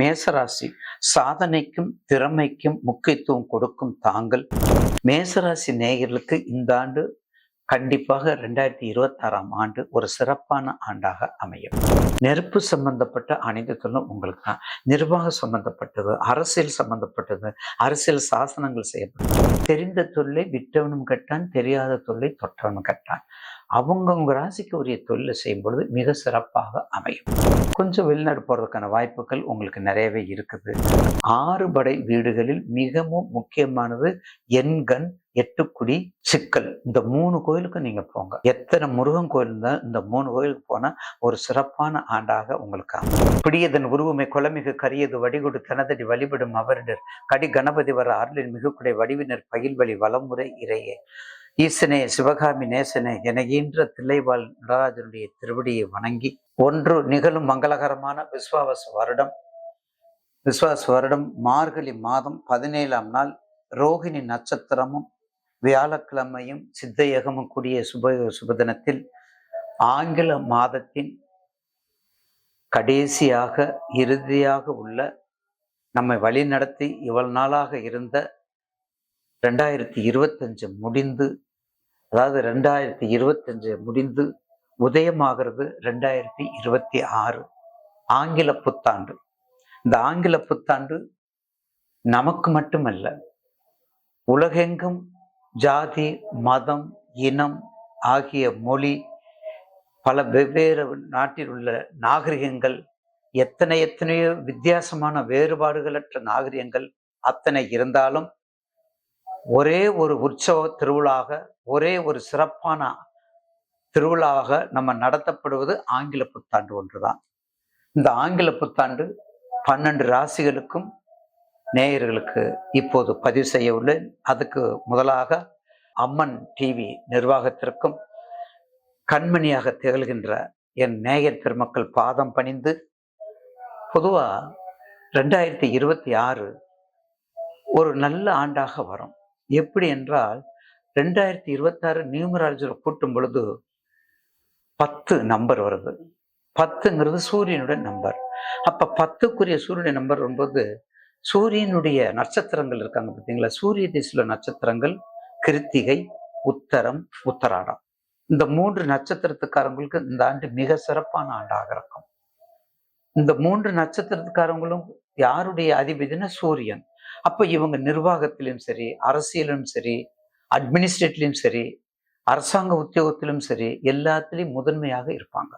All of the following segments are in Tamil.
மேசராசி சாதனைக்கும் திறமைக்கும் முக்கியத்துவம் கொடுக்கும் தாங்கள். மேசராசி நேயர்களுக்கு இந்த ஆண்டு கண்டிப்பாக ரெண்டாயிரத்தி இருபத்தாறாம் ஆண்டு ஒரு சிறப்பான ஆண்டாக அமையும். நெருப்பு சம்பந்தப்பட்ட அனைத்து தொழிலும் உங்களுக்கு தான். நிர்வாகம் சம்பந்தப்பட்டது அரசியல் சம்பந்தப்பட்டது அரசியல் சாசனங்கள் செய்யப்பட்டது. தெரிந்த தொல்லை விட்டவனும் கட்டான் தெரியாத தொல்லை தொட்டவனும் கட்டான். அவங்கவுங்க ராசிக்கு உரிய தொழிலை செய்யும் பொழுது மிக சிறப்பாக அமையும். கொஞ்சம் வெளிநாடு போகிறதுக்கான வாய்ப்புகள் உங்களுக்கு நிறையவே இருக்குது. ஆறு படை வீடுகளில் மிகவும் முக்கியமானது எண்கண் எட்டுக்குடி சிக்கல். இந்த மூணு கோயிலுக்கு நீங்க போங்க. எத்தனை முருகன் கோயில் இருந்தால் இந்த மூணு கோயிலுக்கு போனா ஒரு சிறப்பான ஆண்டாக உங்களுக்கு பிடியதன் உருவமை குலமிகு கரியது வடிகொடு தனதடி வழிபடும் அவரிடர். கடி கணபதி வர அருளின் மிகுக்குடை வடிவினர் பயில்வழி வளமுறை இறையே. ஈசனே சிவகாமி நேசனே என ஈன்ற தில்லைவாழ் நடராஜனுடைய திருவடியை வணங்கி ஒன்று நிகழும் மங்களகரமான விஸ்வாவச வருடம். விஸ்வாச வருடம் மார்கழி மாதம் பதினேழாம் நாள் ரோகிணி நட்சத்திரமும் வியாழக்கிழமையும் சித்தயகமும் கூடிய சுப சுபதினத்தில் ஆங்கில மாதத்தின் கடைசியாக இறுதியாக உள்ள நம்மை வழிநடத்தி இவ்வளவு நாளாக இருந்த ரெண்டாயிரத்தி இருபத்தஞ்சு முடிந்து அதாவது ரெண்டாயிரத்தி இருபத்தஞ்சு முடிந்து உதயமாகிறது ரெண்டாயிரத்தி இருபத்தி ஆறு ஆங்கில புத்தாண்டு. இந்த ஆங்கில புத்தாண்டு நமக்கு மட்டுமல்ல உலகெங்கும் ஜாதி மதம் இனம் ஆகிய மொழி பல வெவ்வேறு நாட்டில் உள்ள நாகரிகங்கள் எத்தனை எத்தனையோ வித்தியாசமான வேறுபாடுகளற்ற நாகரிகங்கள் அத்தனை இருந்தாலும் ஒரே ஒரு உற்சவ திருவிழாக ஒரே ஒரு சிறப்பான திருவிழாவாக நம்ம நடத்தப்படுவது ஆங்கில புத்தாண்டு ஒன்றுதான். இந்த ஆங்கில புத்தாண்டு பன்னெண்டு ராசிகளுக்கும் நேயர்களுக்கு இப்போது பதிவு செய்ய உள்ளேன். அதுக்கு முதலாக அம்மன் டிவி நிர்வாகத்திற்கும் கண்மணியாக திகழ்கின்ற என் நேயர் பெருமக்கள் பாதம் பணிந்து பொதுவாக ரெண்டாயிரத்தி இருபத்தி ஆறு ஒரு நல்ல ஆண்டாக வரும். எப்படி என்றால் ரெண்டாயிரத்தி இருபத்தாறு நியூமராலஜியில் கூட்டும் பொழுது பத்து நம்பர் வருது. பத்துங்கிறது சூரியனுடைய நம்பர். அப்ப பத்துக்குரிய சூரியனுடைய நம்பர் வரும்போது சூரியனுடைய நட்சத்திரங்கள் இருக்காங்க பார்த்தீங்களா? சூரிய திசையில நட்சத்திரங்கள் கிருத்திகை உத்தரம் உத்தராடம். இந்த மூன்று நட்சத்திரத்துக்காரங்களுக்கு இந்த ஆண்டு மிக சிறப்பான ஆண்டாக இருக்கும். இந்த மூன்று நட்சத்திரத்துக்காரங்களும் யாருடைய அதிபதினா சூரியன். அப்ப இவங்க நிர்வாகத்திலும் சரி அரசியலும் சரி அட்மினிஸ்ட்ரேட்லயும் சரி அரசாங்க உத்தியோகத்திலும் சரி எல்லாத்துலேயும் முதன்மையாக இருப்பாங்க.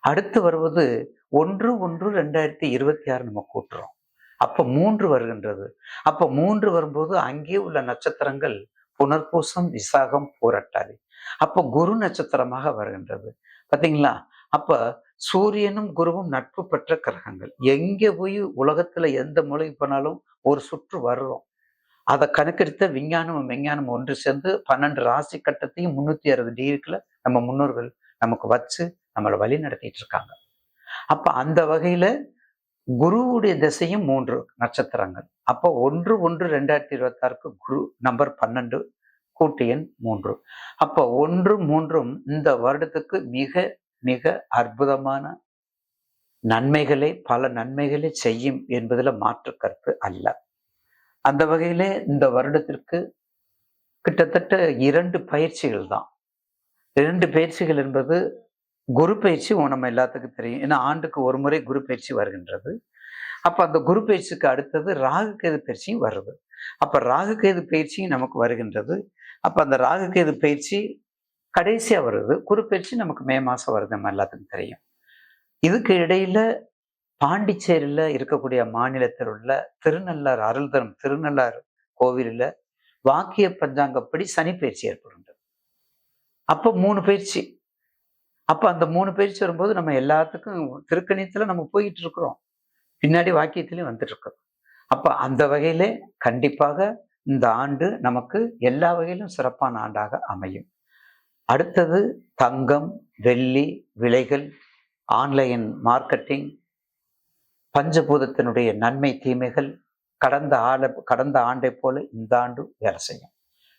அடுத்து வருவது ஒன்று ஒன்று ரெண்டாயிரத்தி இருபத்தி ஆறு நம்ம கூட்டுறோம். அப்ப மூன்று வருகின்றது. அப்ப மூன்று வரும்போது அங்கே உள்ள நட்சத்திரங்கள் புனர்பூசம் விசாகம் போராட்டாதி. அப்ப குரு நட்சத்திரமாக வருகின்றது. பாத்தீங்களா? அப்ப சூரியனும் குருவும் நட்பு பெற்ற கிரகங்கள். எங்கே போய் உலகத்துல எந்த மூலைக்கு போனாலும் ஒரு சுற்று வர்றோம். அதை கணக்கெடுத்த விஞ்ஞானமும் விஞ்ஞானம் ஒன்று சேர்ந்து பன்னெண்டு ராசி கட்டத்தையும் முன்னூத்தி அறுபது டிகிரிக்குள்ள நம்ம முன்னோர்கள் நமக்கு வச்சு நம்மளை வழி நடத்திட்டு இருக்காங்க. அப்ப அந்த வகையில குருவுடைய திசையும் மூன்று நட்சத்திரங்கள். அப்போ ஒன்று ஒன்று ரெண்டாயிரத்தி இருபத்தி ஆறுக்கு குரு நம்பர் பன்னெண்டு கூட்டு எண் மூன்று. அப்போ ஒன்று மூன்றும் இந்த வருடத்துக்கு மிக மிக அற்புதமான நன்மைகளை பல நன்மைகளை செய்யும் என்பதில் மாற்று கருத்து அல்ல. அந்த வகையிலே இந்த வருடத்திற்கு கிட்டத்தட்ட இரண்டு பயிற்சிகள் தான். இரண்டு பயிற்சிகள் என்பது குரு பயிற்சி நம்ம எல்லாத்துக்கும் தெரியும். ஏன்னா ஆண்டுக்கு ஒரு முறை குரு பயிற்சி வருகின்றது. அப்போ அந்த குரு பயிற்சிக்கு அடுத்தது ராகு கேது பயிற்சியும் வருது. அப்போ ராகு கேது பயிற்சியும் நமக்கு வருகின்றது. அப்போ அந்த ராகு கேது பயிற்சி கடைசியாக வருது. குரு பயிற்சி நமக்கு மே மாதம் வருது நம்ம எல்லாத்துக்கும் தெரியும். இதுக்கு இடையில பாண்டிச்சேரியில் இருக்கக்கூடிய மாநிலத்தில் உள்ள திருநள்ளார் அருள்தரும் திருநள்ளார் கோவிலில் வாக்கிய பஞ்சாங்கப்படி சனி பயிற்சி ஏற்படுகின்றது அப்போ மூணு பயிற்சி. அப்போ அந்த மூணு பயிற்சி வரும்போது நம்ம எல்லாத்துக்கும் திருக்கணியத்தில் நம்ம போயிட்டு இருக்கிறோம். பின்னாடி வாக்கியத்திலையும் வந்துட்டு இருக்கோம். அப்போ அந்த வகையிலே கண்டிப்பாக இந்த ஆண்டு நமக்கு எல்லா வகையிலும் சிறப்பான ஆண்டாக அமையும். அடுத்தது தங்கம் வெள்ளி விலைகள் ஆன்லைன் மார்க்கெட்டிங் பஞ்சபூதத்தினுடைய நன்மை தீமைகள் கடந்த ஆள கடந்த ஆண்டை போல இந்த ஆண்டு வேலை செய்யும்.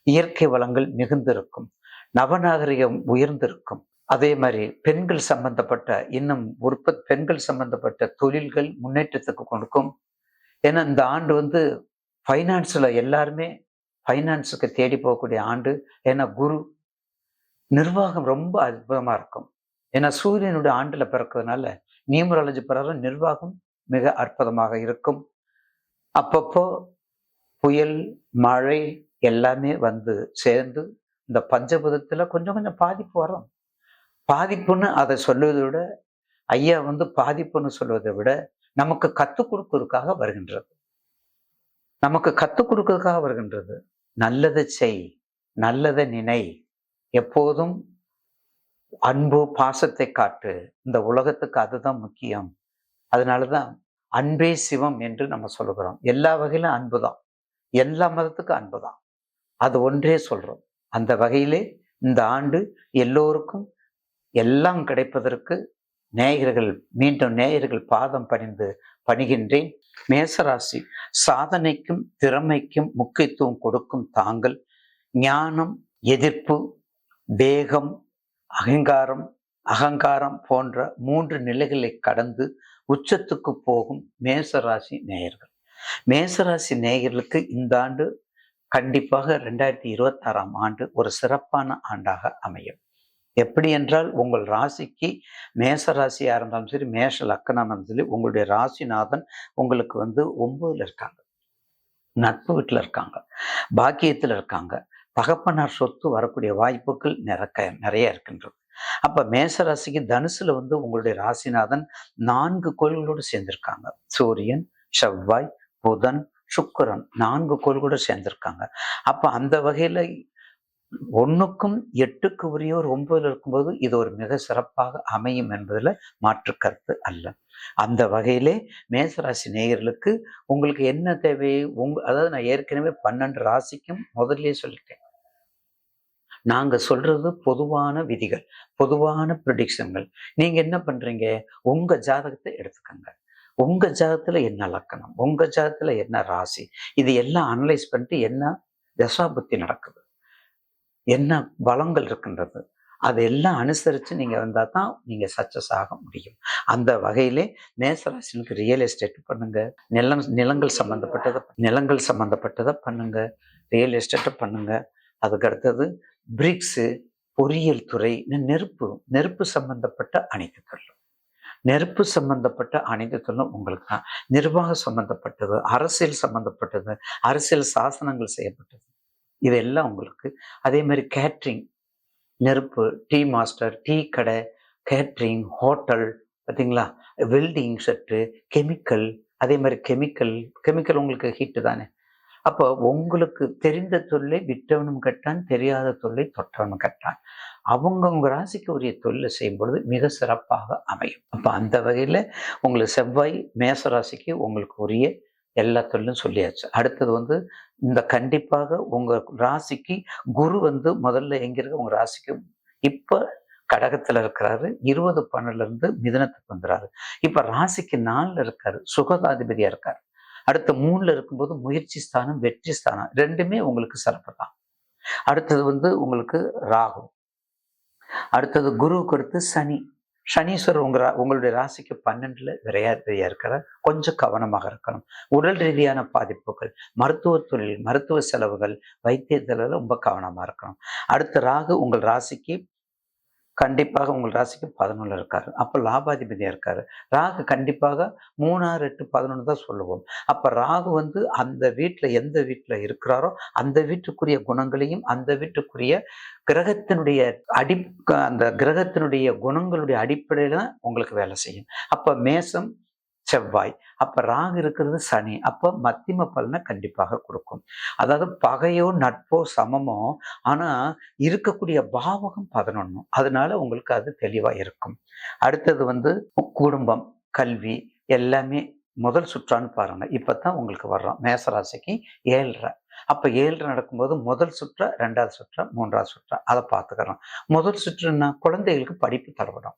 இயற்கை வளங்கள் மிகுந்திருக்கும். நவநாகரிகம் உயர்ந்திருக்கும். அதே மாதிரி பெண்கள் சம்பந்தப்பட்ட இன்னும் உற்பத் பெண்கள் சம்பந்தப்பட்ட தொழில்கள் முன்னேற்றத்துக்கு கொடுக்கும் ஏன்னா இந்த ஆண்டு வந்து ஃபைனான்ஸில் எல்லாருமே ஃபைனான்ஸுக்கு தேடி போகக்கூடிய ஆண்டு. ஏன்னா குரு நிர்வாகம் ரொம்ப அற்புதமாக இருக்கும். ஏன்னா சூரியனுடைய ஆண்டில் பிறக்கிறதுனால நியூமராலஜி பிரகாரம் நிர்வாகம் மிக அற்புதமாக இருக்கும். அப்பப்போ புயல் மழை எல்லாமே வந்து சேர்ந்து இந்த பஞ்சபுதத்தில் கொஞ்சம் கொஞ்சம் பாதிப்பு வரும். பாதிப்புன்னு அதை சொல்லுவதை விட ஐயா வந்து பாதிப்புன்னு சொல்வதை விட நமக்கு கற்றுக் கொடுக்கறதுக்காக வருகின்றது. நமக்கு கற்றுக் கொடுக்கறதுக்காக வருகின்றது. நல்லதை செய் நல்லதை நினை. எப்போதும் அன்பு பாசத்தை காட்டு. இந்த உலகத்துக்கு அதுதான் முக்கியம். அதனால தான் அன்பே சிவம் என்று நம்ம சொல்லுகிறோம். எல்லா வகையிலும் அன்பு தான் எல்லா மதத்துக்கும் அன்பு தான் அது ஒன்றே சொல்கிறோம் அந்த வகையிலே இந்த ஆண்டு எல்லோருக்கும் எல்லாம் கிடைப்பதற்கு நேயர்கள் மீண்டும் நேயர்கள் பாதம் பணிந்து பணிகின்றேன். மேசராசி சாதனைக்கும் திறமைக்கும் முக்கியத்துவம் கொடுக்கும் தாங்கள். ஞானம் எதிர்ப்பு வேகம் அகங்காரம் அகங்காரம் போன்ற மூன்று நிலைகளை கடந்து உச்சத்துக்கு போகும் மேசராசி நேயர்கள். மேசராசி நேயர்களுக்கு இந்த ஆண்டு கண்டிப்பாக ரெண்டாயிரத்தி இருபத்தாறாம் ஆண்டு ஒரு சிறப்பான ஆண்டாக அமையும். எப்படி என்றால் உங்கள் ராசிக்கு மேச ராசியாக இருந்தாலும் சரி மேஷ லக்கணம் சரி உங்களுடைய ராசிநாதன் உங்களுக்கு வந்து ஒன்பதுல இருக்காங்க. நட்பு வீட்டில் இருக்காங்க. பாக்கியத்தில் இருக்காங்க. தகப்பனார் சொத்து வரக்கூடிய வாய்ப்புகள் நிறக்க நிறைய இருக்கின்றது. அப்ப மேச ராசிக்கு தனுசுல வந்து உங்களுடைய ராசிநாதன் நான்கு கோள்களோடு சேர்ந்திருக்காங்க. சூரியன் செவ்வாய் புதன் சுக்கரன் நான்கு கோள்களோடு சேர்ந்திருக்காங்க. அப்ப அந்த வகையில ஒன்றுக்கும் எட்டுக்கு உரியவர் ஒன்பதுல இருக்கும்போது இது ஒரு மிக சிறப்பாக அமையும் என்பதில் மாற்று கருத்து அல்ல. அந்த வகையிலே மேசராசி நேயர்களுக்கு உங்களுக்கு என்ன தேவை? உங்க அதாவது நான் ஏற்கனவே பன்னெண்டு ராசிக்கும் முதல்ல சொல்லிட்டேன். நாங்கள் சொல்றது பொதுவான விதிகள் பொதுவான ப்ரிடிக்ஷன்கள் நீங்கள் என்ன பண்ணுறீங்க உங்கள் ஜாதகத்தை எடுத்துக்கோங்க. உங்கள் ஜாதகத்தில் என்ன லக்கணம்? உங்கள் ஜாதகத்தில் என்ன ராசி? இது எல்லாம் அனலைஸ் பண்ணிட்டு என்ன தசாபுத்தி நடக்குது? என்ன பலங்கள் இருக்கின்றது? அதெல்லாம் அனுசரித்து நீங்கள் வந்தால் தான் நீங்கள் சக்ஸஸ் ஆக முடியும். அந்த வகையிலே மேசராசினுக்கு ரியல் எஸ்டேட் பண்ணுங்கள் நிலம் நிலங்கள் சம்மந்தப்பட்டதை நிலங்கள் சம்மந்தப்பட்டதை பண்ணுங்கள் ரியல் எஸ்டேட்டை பண்ணுங்கள் அதுக்கு அடுத்தது பிரிக்ஸு பொறியியல் துறை நெருப்பு நெருப்பு சம்பந்தப்பட்ட அனைத்து நெருப்பு சம்பந்தப்பட்ட அனைத்து உங்களுக்கு தான். நிர்வாகம் சம்பந்தப்பட்டது அரசியல் சம்பந்தப்பட்டது அரசியல் சாசனங்கள் செய்யப்பட்டது. இதெல்லாம் உங்களுக்கு. அதே மாதிரி கேட்ரிங் நெருப்பு டீ மாஸ்டர் டீ கடை கேட்ரிங் ஹோட்டல் பார்த்தீங்களா? வெல்டிங் செட்டு கெமிக்கல் அதே மாதிரி கெமிக்கல் கெமிக்கல் உங்களுக்கு ஹீட்டு தானே? அப்போ உங்களுக்கு தெரிந்த தொல்லை விட்டவனும் கட்டான் தெரியாத தொல்லை தொட்டவனும் கட்டான். அவங்கவுங்க ராசிக்கு உரிய தொழிலை செய்யும் பொழுது மிக சிறப்பாக அமையும். அப்போ அந்த வகையில் உங்களுக்கு செவ்வாய் மேச ராசிக்கு உங்களுக்கு உரிய எல்லா தொழிலும் சொல்லியாச்சு. அடுத்தது வந்து இந்த கண்டிப்பாக உங்கள் ராசிக்கு குரு வந்து முதல்ல எங்கே இருக்க உங்கள் ராசிக்கு இப்போ கடகத்தில் இருக்கிறாரு. இருபது பன்னிலிருந்து மிதனத்துக்கு வந்துறாரு. இப்போ ராசிக்கு நாளில் இருக்காரு. சுகதாதிபதியாக இருக்கார். அடுத்த மூணுல இருக்கும்போது முயற்சி ஸ்தானம் வெற்றி ஸ்தானம் ரெண்டுமே உங்களுக்கு சிறப்பு தான். அடுத்தது வந்து உங்களுக்கு ராகு. அடுத்தது குருவுக்கு அடுத்து சனி. சனீஸ்வரர் உங்க உங்களுடைய ராசிக்கு பன்னெண்டுல விரையாதிபதியா இருக்கிற கொஞ்சம் கவனமாக இருக்கணும். உடல் ரீதியான பாதிப்புகள் மருத்துவ தொழில் மருத்துவ செலவுகள் வைத்தியத்தில் ரொம்ப கவனமா இருக்கணும். அடுத்த ராகு உங்கள் ராசிக்கு கண்டிப்பாக உங்கள் ராசிக்கு பதினொன்று இருக்காரு. அப்போ லாபாதிபதியாக இருக்காரு. ராகு கண்டிப்பாக மூணாறு எட்டு பதினொன்று தான் சொல்லுவோம். அப்போ ராகு வந்து அந்த வீட்டில் எந்த வீட்டில் இருக்கிறாரோ அந்த வீட்டுக்குரிய குணங்களையும் அந்த வீட்டுக்குரிய கிரகத்தினுடைய அடி அந்த கிரகத்தினுடைய குணங்களுடைய அடிப்படையில் தான் உங்களுக்கு வேலை செய்யும். அப்போ மேசம் செவ்வாய். அப்போ ராகு இருக்கிறது சனி. அப்போ மத்திம பலனை கண்டிப்பாக கொடுக்கும். அதாவது பகையோ நட்போ சமமோ ஆனால் இருக்கக்கூடிய பாவகம் பதினொன்று அதனால உங்களுக்கு அது தெளிவாக இருக்கும். அடுத்தது வந்து குடும்பம் கல்வி எல்லாமே முதல் சுற்றான்னு பாருங்க. இப்பதான் உங்களுக்கு வர்றோம். மேசராசிக்கு ஏழரை. அப்போ ஏழ்ரை நடக்கும்போது முதல் சுற்றா ரெண்டாவது சுற்றா மூன்றாவது சுற்றா. அதை பார்த்துக்கிறோம். முதல் சுற்றுன்னா குழந்தைகளுக்கு படிப்பு தரப்படும்.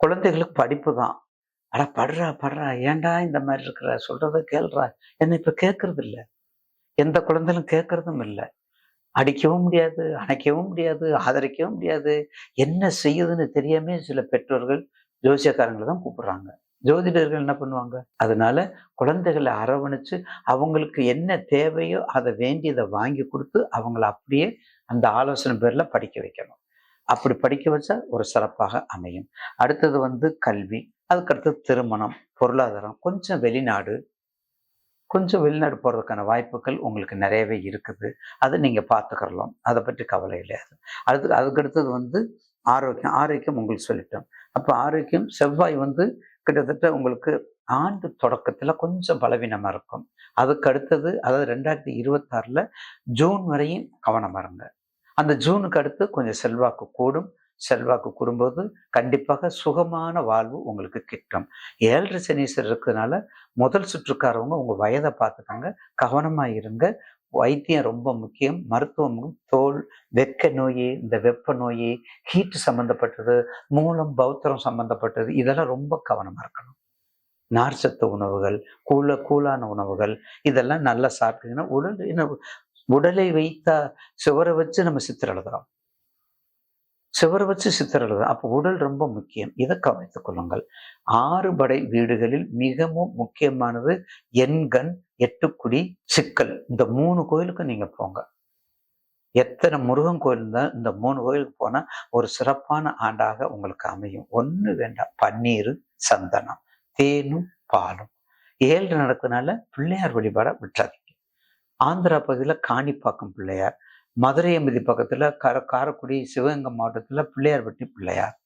குழந்தைகளுக்கு படிப்பு தான். அட படுறா படுறா. ஏன்டா இந்த மாதிரி இருக்கிற? சொல்றத கேள்றா. என்னை இப்ப கேட்கறது இல்லை எந்த குழந்தைகளும் கேட்கறதும் இல்லை. அடிக்கவும் முடியாது அணைக்கவும் முடியாது ஆதரிக்கவும் முடியாது. என்ன செய்யுதுன்னு தெரியாமே சில பெற்றோர்கள் ஜோசியக்காரங்களை தான் கூப்பிடுறாங்க. ஜோதிடர்கள் என்ன பண்ணுவாங்க? அதனால குழந்தைகளை அரவணைச்சு அவங்களுக்கு என்ன தேவையோ அதை வேண்டியதை வாங்கி கொடுத்து அவங்கள அப்படியே அந்த ஆலோசனை பேரில் படிக்க வைக்கணும். அப்படி படிக்க வச்சா ஒரு சிறப்பாக அமையும். அடுத்தது வந்து கல்வி. அதுக்கடுத்து திருமணம் பொருளாதாரம் கொஞ்சம் வெளிநாடு. கொஞ்சம் வெளிநாடு போகிறதுக்கான வாய்ப்புகள் உங்களுக்கு நிறையவே இருக்குது. அதை நீங்கள் பார்த்துக்கிறலாம். அதை பற்றி கவலை இல்லையாது அடுத்து அதுக்கடுத்தது வந்து ஆரோக்கியம். ஆரோக்கியம் உங்களுக்கு சொல்லிட்டோம் அப்போ ஆரோக்கியம் செவ்வாய் வந்து கிட்டத்தட்ட உங்களுக்கு ஆண்டு தொடக்கத்தில் கொஞ்சம் பலவீனமாக இருக்கும். அதுக்கு அடுத்தது அதாவது ரெண்டாயிரத்தி இருபத்தாறில் ஜூன் வரையும் கவனமாக இருங்க. அந்த ஜூனுக்கு அடுத்து கொஞ்சம் செல்வாக்கு கூடும். செல்வாக்கு கூடும்போது கண்டிப்பாக சுகமான வாழ்வு உங்களுக்கு கிட்டும். ஏழரை சனீஸ்வரர் இருக்கிறதுனால முதல் சுற்றுக்காரவங்க உங்கள் வயதை பார்த்துக்கோங்க. கவனமாக இருங்க. வைத்தியம் ரொம்ப முக்கியம். மருத்துவம் தோல் வெக்க நோய் இந்த வெப்ப நோய் ஹீட்டு சம்மந்தப்பட்டது மூலம் பௌத்திரம் சம்மந்தப்பட்டது இதெல்லாம் ரொம்ப கவனமாக இருக்கணும். நார்ச்சத்து உணவுகள் கூல கூலான உணவுகள் இதெல்லாம் நல்லா சாப்பிட்டீங்கன்னா உடல் உடலை வைத்தா சுவரை வச்சு நம்ம சித்திர எழுதுறோம் சுவரை வச்சு சித்திர அப்போ உடல் ரொம்ப முக்கியம். இதை கவனித்துக் கொள்ளுங்கள். ஆறு படை வீடுகளில் மிகவும் முக்கியமானது எண்கண் எட்டுக்குடி சிக்கல். இந்த மூணு கோயிலுக்கு நீங்க போங்க. எத்தனை முருகன் கோயில் இருந்தால் இந்த மூணு கோயிலுக்கு போனா ஒரு சிறப்பான ஆண்டாக உங்களுக்கு அமையும். ஒண்ணு வேண்டாம். பன்னீர் சந்தனம் தேனும் பாலும். ஏழு நடக்கிறதுனால பிள்ளையார் வழிபாட விட்டுறாதீங்க. ஆந்திரா பகுதியில் காணிப்பாக்கம் பிள்ளையார். மதுரை எம்பதி பக்கத்தில் கர காரக்குடி சிவகங்கை மாவட்டத்தில் பிள்ளையார்பட்டி பிள்ளையார்.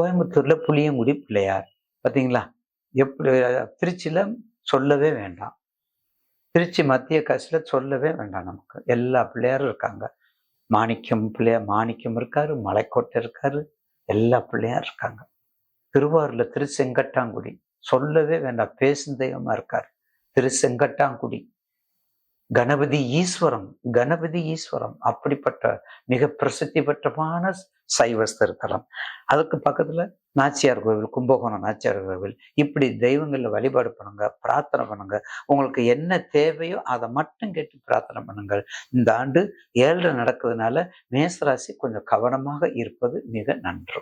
கோயம்புத்தூரில் புளியங்குடி பிள்ளையார். பார்த்தீங்களா எப்படி திருச்சியில் சொல்லவே வேண்டாம். திருச்சி மத்திய காசில் சொல்லவே வேண்டாம் நமக்கு. எல்லா பிள்ளையாரும் இருக்காங்க. மாணிக்கம் பிள்ளையார் மாணிக்கம் இருக்காரு மலைக்கோட்டை இருக்காரு எல்லா பிள்ளையாரும் இருக்காங்க. திருவாரூர்ல திருச்செங்கட்டாங்குடி. சொல்லவே வேண்டாம். பேசும் தெய்வமா இருக்கார். திருச்செங்கட்டாங்குடி. கணபதி ஈஸ்வரம் கணபதி ஈஸ்வரம் அப்படிப்பட்ட மிக பிரசித்தி பெற்றமான சைவஸ்தர் அதுக்கு பக்கத்துல நாச்சியார் கோவில் கும்பகோணம் நாச்சியார் கோவில். இப்படி தெய்வங்கள்ல வழிபாடு பண்ணுங்க பிரார்த்தனை பண்ணுங்க. உங்களுக்கு என்ன தேவையோ அதை மட்டும் கேட்டு பிரார்த்தனை பண்ணுங்கள். இந்த ஆண்டு ஏழரை நடக்கிறதுனால மேசராசி கொஞ்சம் கவனமாக இருப்பது மிக நன்று.